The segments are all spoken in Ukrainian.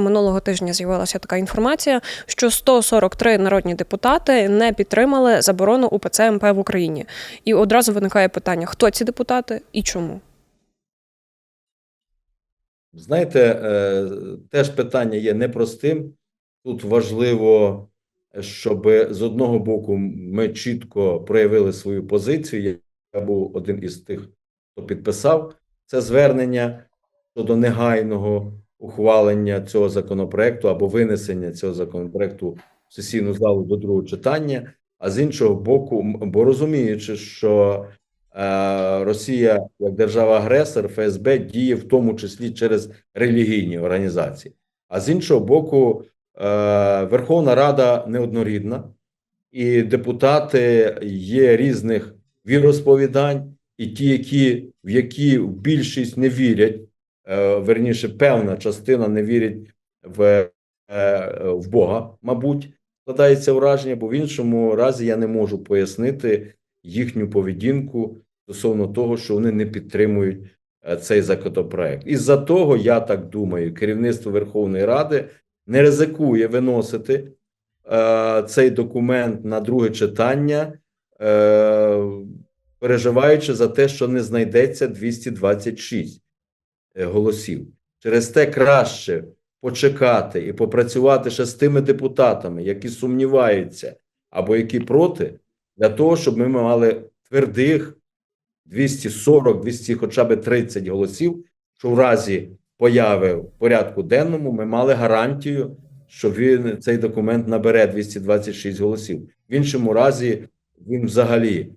Минулого тижня з'явилася така інформація, що 143 народні депутати не підтримали заборону УПЦ МП в Україні. І одразу виникає питання: хто ці депутати і чому? Знаєте, е, теж питання є непростим. Тут важливо, щоб з одного боку ми чітко проявили свою позицію. Я був один із тих, хто підписав це звернення щодо негайного ухвалення цього законопроекту або винесення цього законопроекту в сесійну залу до другого читання. А з іншого боку, бо розуміючи, що е, Росія як держава-агресор, ФСБ діє в тому числі через релігійні організації. А з іншого боку, е, Верховна Рада неоднорідна, і депутати є різних віросповідань, і ті, які, в які більшість не вірять, верніше, певна частина не вірить в, е, в Бога, мабуть, складається враження, бо в іншому разі я не можу пояснити їхню поведінку стосовно того, що вони не підтримують е, цей законопроект. Із-за того, я так думаю, керівництво Верховної Ради не ризикує виносити е, цей документ на друге читання, е, переживаючи за те, що не знайдеться 226 е, голосів. Через те краще почекати і попрацювати ще з тими депутатами, які сумніваються або які проти, для того, щоб ми мали твердих 240, 200, хоча б 30 голосів, що в разі появи в порядку денному ми мали гарантію, що він цей документ набере 226 голосів. В іншому разі він взагалі е,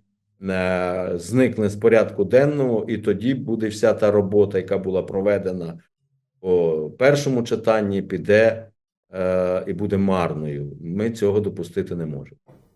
зникне з порядку денного, і тоді буде вся та робота, яка була проведена по першому читанні, піде е, і буде марною. Ми цього допустити не можемо.